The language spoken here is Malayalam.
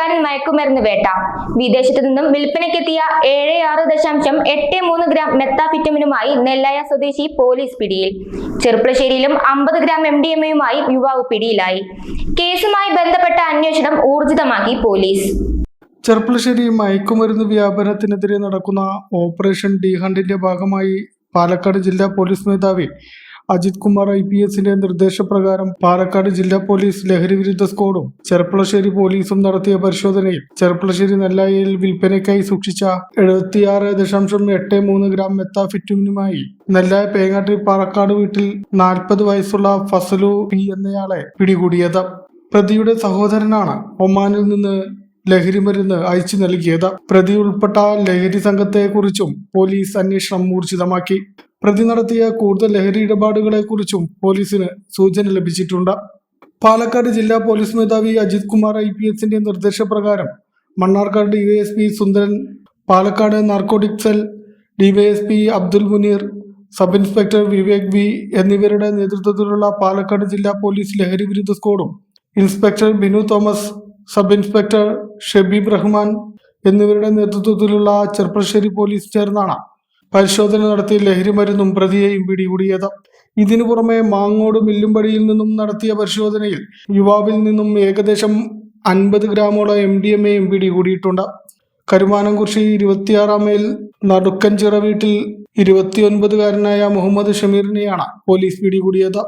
വൻ മയക്കുമരുന്ന് വേട്ട. വിദേശത്തു നിന്നും വിൽപ്പനയ്ക്കെത്തിയ ഏഴ് ആറ് ദശാംശം എട്ട് മൂന്ന് ഗ്രാം മെത്താഫിറ്റമിനുമായി നെല്ലായ സ്വദേശി പോലീസ് പിടിയിൽ. ചെറുപ്പശ്ശേരിയിലും അമ്പത് ഗ്രാം എം ഡി എമ്മയുമായി യുവാവ് പിടിയിലായി. കേസുമായി ബന്ധപ്പെട്ട അന്വേഷണം ഊർജിതമാക്കി പോലീസ്. ചെർപ്പളശ്ശേരി മയക്കുമരുന്ന് വ്യാപനത്തിനെതിരെ നടക്കുന്ന ഓപ്പറേഷൻ ഡി ഹണ്ടിന്റെ ഭാഗമായി പാലക്കാട് ജില്ലാ പോലീസ് മേധാവി അജിത് കുമാർ ഐ പി എസിന്റെ നിർദ്ദേശപ്രകാരം പാലക്കാട് ജില്ലാ പോലീസ് ലഹരി വിരുദ്ധ സ്ക്വാഡും ചെർപ്പളശ്ശേരി പോലീസും നടത്തിയ പരിശോധനയിൽ ചെർപ്പളശ്ശേരി നെല്ലായിയിൽ വിൽപ്പനയ്ക്കായി സൂക്ഷിച്ച എഴുപത്തിയാറ് ദശാംശം എട്ട് മൂന്ന് ഗ്രാം മെത്താഫിറ്റുമിനുമായി നെല്ലായ പേങ്ങാട്ടി പാലക്കാട് വീട്ടിൽ നാൽപ്പത് വയസ്സുള്ള ഫസലു പി എന്നയാളെ പിടികൂടിയത്. പ്രതിയുടെ സഹോദരനാണ് ഒമാനിൽ നിന്ന് ലഹരി മരുന്ന് അയച്ചു നൽകിയത്. പ്രതി ഉൾപ്പെട്ട ലഹരി സംഘത്തെക്കുറിച്ചും പോലീസ് അന്വേഷണം ഊർജിതമാക്കി. പ്രതി നടത്തിയ കൂടുതൽ ലഹരി ഇടപാടുകളെക്കുറിച്ചും പോലീസിന് സൂചന ലഭിച്ചിട്ടുണ്ട്. പാലക്കാട് ജില്ലാ പോലീസ് മേധാവി അജിത് കുമാർ ഐ പി എസിന്റെ നിർദ്ദേശപ്രകാരം Mannarkkad DYSP Sundaran Palakkad narcotic cell DYSP Abdul Muneer sub inspector Vivek V എന്നിവരുടെ നേതൃത്വത്തിലുള്ള പാലക്കാട് ജില്ലാ പോലീസ് ലഹരി വിരുദ്ധ സ്ക്വാഡും inspector Binu Thomas sub inspector Shabeeb Rahman എന്നിവരുടെ നേതൃത്വത്തിലുള്ള ചെർപ്പശ്ശേരി പോലീസ് ചേർന്നാണ് പരിശോധന നടത്തി ലഹരിമരുന്നും പ്രതിയെയും പിടികൂടിയത്. ഇതിനു പുറമെ മാങ്ങോട് മില്ലുംപടിയിൽ നിന്നും നടത്തിയ പരിശോധനയിൽ യുവാവിൽ നിന്നും ഏകദേശം അൻപത് ഗ്രാമോളം എം ഡി എം എയും പിടികൂടിയിട്ടുണ്ട്. കരുമാനംകുറിശി ഇരുപത്തിയാറാം മൈൽ നടുക്കഞ്ചിറ വീട്ടിൽ ഇരുപത്തിയൊൻപതുകാരനായ മുഹമ്മദ് ഷമീറിനെയാണ് പോലീസ് പിടികൂടിയത്.